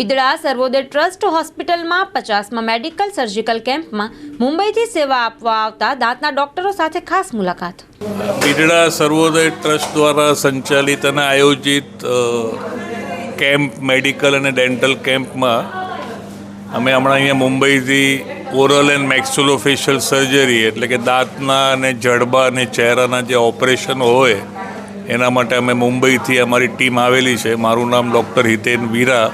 બિદડા સર્વોદય trust હોસ્પિટલમાં પચાસમાં medical surgical કેમ્પમાં મુંબઈથી સેવા આપવા આવતા દાંતના ડોક્ટરો સાથે ખાસ મુલાકાત. બિદડા સર્વોદય ટ્રસ્ટ દ્વારા સંચાલિત અને આયોજિત કેમ્પ, મેડિકલ અને ડેન્ટલ કેમ્પમાં અમે હમણાં અહીંયા મુંબઈથી ઓરલ એન્ડ મેક્સ્યુલોફેશિયલ સર્જરી એટલે કે દાંતના અને જડબા અને ચહેરાના જે ઓપરેશન હોય, એના માટે અમે મુંબઈથી અમારી ટીમ આવેલી છે. મારું નામ ડૉક્ટર હિતેન વીરા.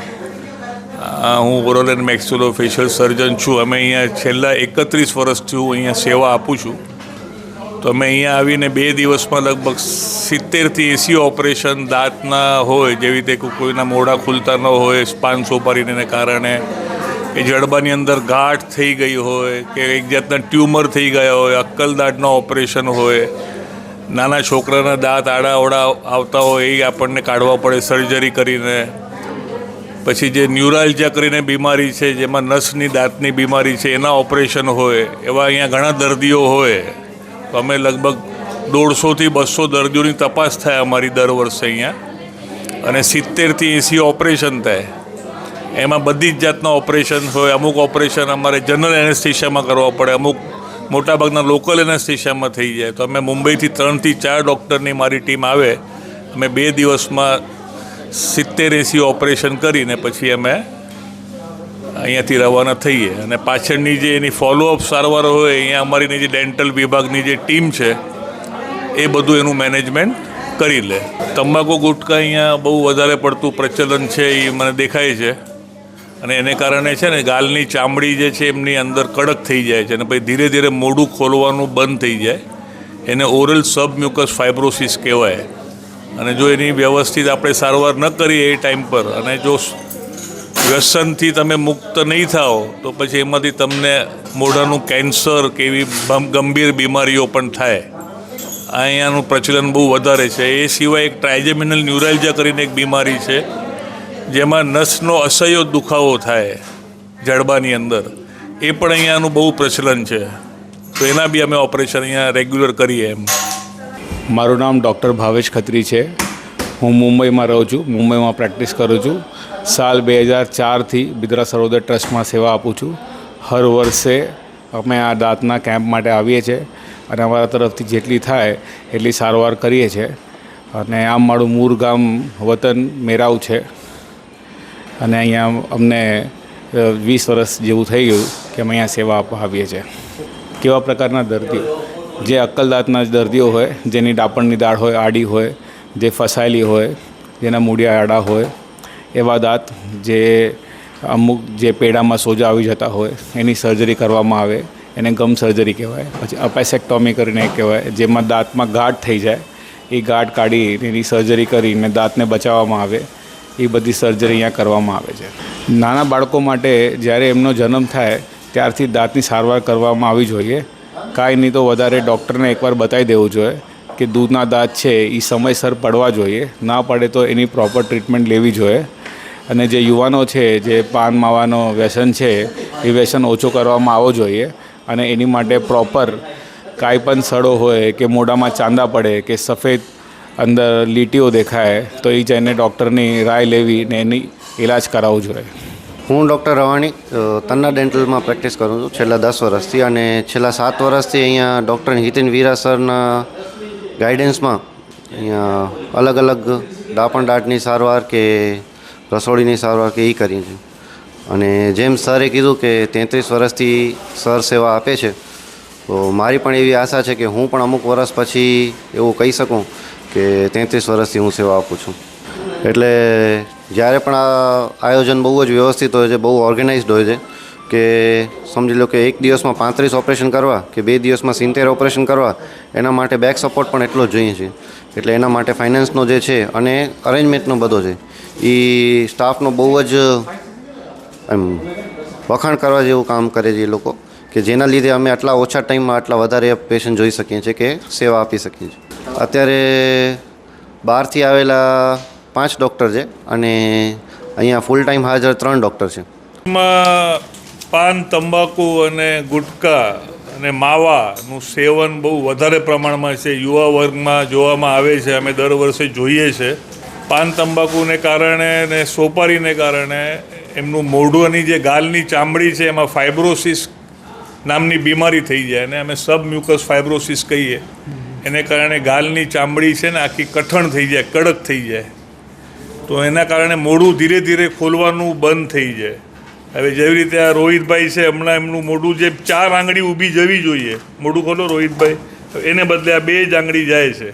હું ઓરલ એન્ડ મેક્સ્યુલોફેશિયલ સર્જન છું. અમે અહીંયા છેલ્લા એકત્રીસ વર્ષથી હું અહીંયા સેવા આપું છું. તો અમે અહીંયા આવીને બે દિવસમાં લગભગ સિત્તેરથી એસી ઓપરેશન દાંતના હોય, જેવી રીતે કોઈના મોઢા ખુલતા ન હોય, સ્પાન સોપારીને કારણે એ જડબાની અંદર ગાંઠ થઈ ગઈ હોય કે એક જાતના ટ્યુમર થઈ ગયા હોય, અક્કલ દાંતના ઓપરેશન હોય, નાના છોકરાના દાંત આડા ઓડા આવતા હોય, એ આપણને કાઢવા પડે સર્જરી કરીને. પછી જે ન્યુરાલ્જિયા કરીને બીમારી છે, જેમાં નસની, દાંતની બીમારી છે, એના ઓપરેશન હોય, એવા અહીંયા ઘણા દર્દીઓ હોય, તો અમે લગભગ દોઢસોથી બસો દર્દીઓની તપાસ થાય અમારી દર વર્ષે અહીંયા. અને સિત્તેરથી એંસી ઓપરેશન થાય. એમાં બધી જ જાતના ઓપરેશન હોય, અમુક ઓપરેશન અમારે જનરલ એનેસ્થિશિયામાં કરવા પડે, અમુક મોટાભાગના લોકલ એનેસ્થિશિયામાં થઈ જાય. તો અમે મુંબઈથી ત્રણથી ચાર ડૉક્ટરની મારી ટીમ આવે. અમે બે દિવસમાં સિત્તેર એસી ઓપરેશન કરીને પછી અમે અહીંયાથી રવાના થઈએ. અને પાછળની જે એની ફોલોઅપ સારવાર હોય, અહીંયા અમારીની જે ડેન્ટલ વિભાગની જે ટીમ છે, એ બધું એનું મેનેજમેન્ટ કરી લે. તંબાકુ ગુટકા અહીંયા બહુ વધારે પડતું પ્રચલન છે એ મને દેખાય છે. અને એને કારણે છે ને, ગાલની ચામડી જે છે એમની અંદર કડક થઈ જાય છે અને પછી ધીરે ધીરે મોઢું ખોલવાનું બંધ થઈ જાય. એને ઓરલ સબમ્યુકસ ફાઇબ્રોસિસ કહેવાય. અને જો એની વ્યવસ્થિત આપણે સારવાર ન કરીએ એ ટાઈમ પર અને જો વ્યસનથી તમે મુક્ત નહીં થાઓ, તો પછી એમાંથી તમને મોઢાનું કેન્સર કે એવી ગંભીર બીમારીઓ પણ થાય. અહીંયાનું પ્રચલન બહુ વધારે છે. એ સિવાય એક ટ્રાઇજેમિનલ ન્યુરાલ્જિયા કરીને એક બીમારી છે, જેમાં નસનો અસહ્ય દુખાવો થાય જડબાની અંદર. એ પણ અહીંયાનું બહુ પ્રચલન છે. તો એના બી અમે ઓપરેશન અહીંયા રેગ્યુલર કરીએ એમ. મારું નામ ડૉક્ટર ભાવેશ ખત્રી છે. હું મુંબઈમાં રહું છું. મુંબઈમાં પ્રેક્ટિસ કરું છું. સાલ બે હજાર ચારથી બિદરા સરોદર ટ્રસ્ટમાં સેવા આપું છું. હર વર્ષે અમે આ દાંતના કેમ્પ માટે આવીએ છીએ અને અમારા તરફથી જેટલી થાય એટલી સારવાર કરીએ છીએ. અને આમ મારું મૂળ ગામ વતન મેરાવ છે. અને અહીંયા અમને વીસ વર્ષ જેવું થઈ ગયું કે અમે અહીંયા સેવા આપવા આવીએ છીએ. કેવા પ્રકારના દર્દીઓ જે અક્કલદાંતના દર્દીઓ હોય, જેની ડાપણની દાળ હોય, આડી હોય, જે ફસાયેલી હોય, જેના મૂળિયા આડા હોય, એવા દાંત જે અમુક જે પેડામાં સોજા આવી જતા હોય, એની સર્જરી કરવામાં આવે, એને ગમ સર્જરી કહેવાય, પછી અપેસેક્ટોમી કરીને કહેવાય, જેમાં દાંતમાં ગાંઠ થઈ જાય, એ ગાંઠ કાઢી એની સર્જરી કરીને દાંતને બચાવવામાં આવે, એ બધી સર્જરી અહીંયા કરવામાં આવે છે. નાના બાળકો માટે જ્યારે એમનો જન્મ થાય, ત્યારથી દાંતની સારવાર કરવામાં આવી જોઈએ. કાંઈ નહીં તો વધારે ડૉક્ટરને એકવાર બતાવી દેવું જોઈએ કે દૂધના દાંત છે એ સમયસર પડવા જોઈએ. ના પડે તો એની પ્રોપર ટ્રીટમેન્ટ લેવી જોઈએ. અને જે યુવાનો છે, જે પાન માવાનો વ્યસન છે, એ વ્યસન ઓછો કરવામાં આવવો જોઈએ. અને એની માટે પ્રોપર કાંઈ પણ સડો હોય કે મોઢામાં ચાંદા પડે કે સફેદ અંદર લીટીઓ દેખાય તો એ જઈને ડૉક્ટરની રાય લેવી ને એની ઈલાજ કરાવવો જોઈએ. હું ડૉક્ટર રવાણી તન્ના ડેન્ટલમાં પ્રેક્ટિસ કરું છું છેલ્લા દસ વર્ષથી અને છેલ્લા સાત વર્ષથી અહીંયા ડૉક્ટર હિતિન વીરા સરના ગાઈડન્સમાં અહીંયા અલગ અલગ દાપણ દાંતની સારવાર કે રસોડીની સારવાર કે એ કરી છે. અને જેમ સરે કીધું કે તેત્રીસ વર્ષથી સર સેવા આપે છે, તો મારી પણ એવી આશા છે કે હું પણ અમુક વર્ષ પછી એવું કહી શકું કે તેત્રીસ વર્ષથી હું સેવા આપું છું. એટલે જ્યારે પણ આ આયોજન બહુ જ વ્યવસ્થિત હોય છે, બહુ ઓર્ગેનાઇઝડ હોય છે કે સમજી લો કે એક દિવસમાં પાંત્રીસ ઓપરેશન કરવા કે બે દિવસમાં સિત્તેર ઓપરેશન કરવા, એના માટે બેક સપોર્ટ પણ એટલો જ જોઈએ છે. એટલે એના માટે ફાઇનાન્સનો જે છે અને અરેન્જમેન્ટનો બધો છે એ સ્ટાફનો બહુ જ એમ વખાણ કરવા જેવું કામ કરે છે એ લોકો, કે જેના લીધે અમે આટલા ઓછા ટાઈમમાં આટલા વધારે પેશન્ટ જોઈ શકીએ છીએ કે સેવા આપી શકીએ છીએ. અત્યારે બહારથી આવેલા પાંચ ડૉક્ટર છે અને અહીંયા ફૂલ ટાઈમ હાજર ત્રણ ડૉક્ટર છે. એમાં પાન, તંબાકુ અને ગુટકા અને માવાનું સેવન બહુ વધારે પ્રમાણમાં છે. યુવા વર્ગમાં જોવામાં આવે છે. અમે દર વર્ષે જોઈએ છે. પાન, તંબાકુને કારણે ને સોપારીને કારણે એમનું મોઢુંની જે ગાલની ચામડી છે એમાં ફાઇબ્રોસિસ નામની બીમારી થઈ જાય અને અમે સબ મ્યુકસ ફાઇબ્રોસિસ કહીએ. એને કારણે ગાલની ચામડી છે ને આખી કઠણ થઈ જાય, કડક થઈ જાય. તો એના કારણે મોઢું ધીરે ધીરે ખોલવાનું બંધ થઈ જાય. હવે જેવી રીતે આ રોહિતભાઈ છે, હમણાં એમનું મોઢું જે ચાર આંગળી ઊભી જવી જોઈએ. મોઢું ખોલો રોહિતભાઈ. એને બદલે આ બે જ આંગળી જાય છે.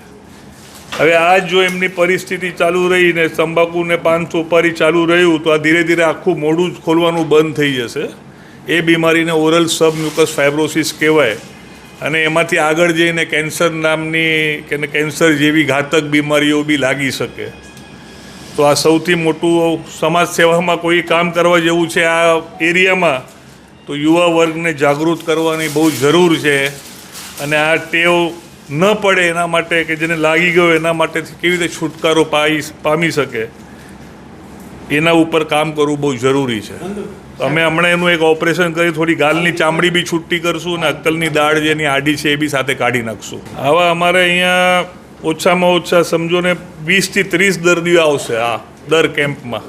હવે આ જો એમની પરિસ્થિતિ ચાલુ રહી ને તંબાકુ ને પાન સોપારી ચાલુ રહ્યું, તો આ ધીરે ધીરે આખું મોઢું જ ખોલવાનું બંધ થઈ જશે. એ બીમારીને ઓરલ સબ મ્યુકસ ફાઇબ્રોસિસ કહેવાય. અને એમાંથી આગળ જઈને કેન્સર નામની કે કેન્સર જેવી ઘાતક બીમારીઓ બી લાગી શકે. તો આ સૌથી મોટું સમાજ સેવામાં કોઈ કામ કરવા જેવું છે આ એરિયામાં, તો યુવા વર્ગને જાગૃત કરવાની બહુ જરૂર છે. અને આ ટેવ ન પડે એના માટે કે જેને લાગી ગયો એના માટેથી કેવી રીતે છુટકારો પાઈ પામી શકે, એના ઉપર કામ કરવું બહુ જરૂરી છે. અમે હમણાં એનું એક ઓપરેશન કરી, થોડી ગાલની ચામડી બી છૂટી કરશું અને અક્કલની દાળ જેની આડી છે એ બી સાથે કાઢી નાખશું. આવા અમારે અહીંયા ઓછામાં ઓછા સમજો ને વીસથી ત્રીસ દર્દીઓ આવશે આ દર કેમ્પમાં.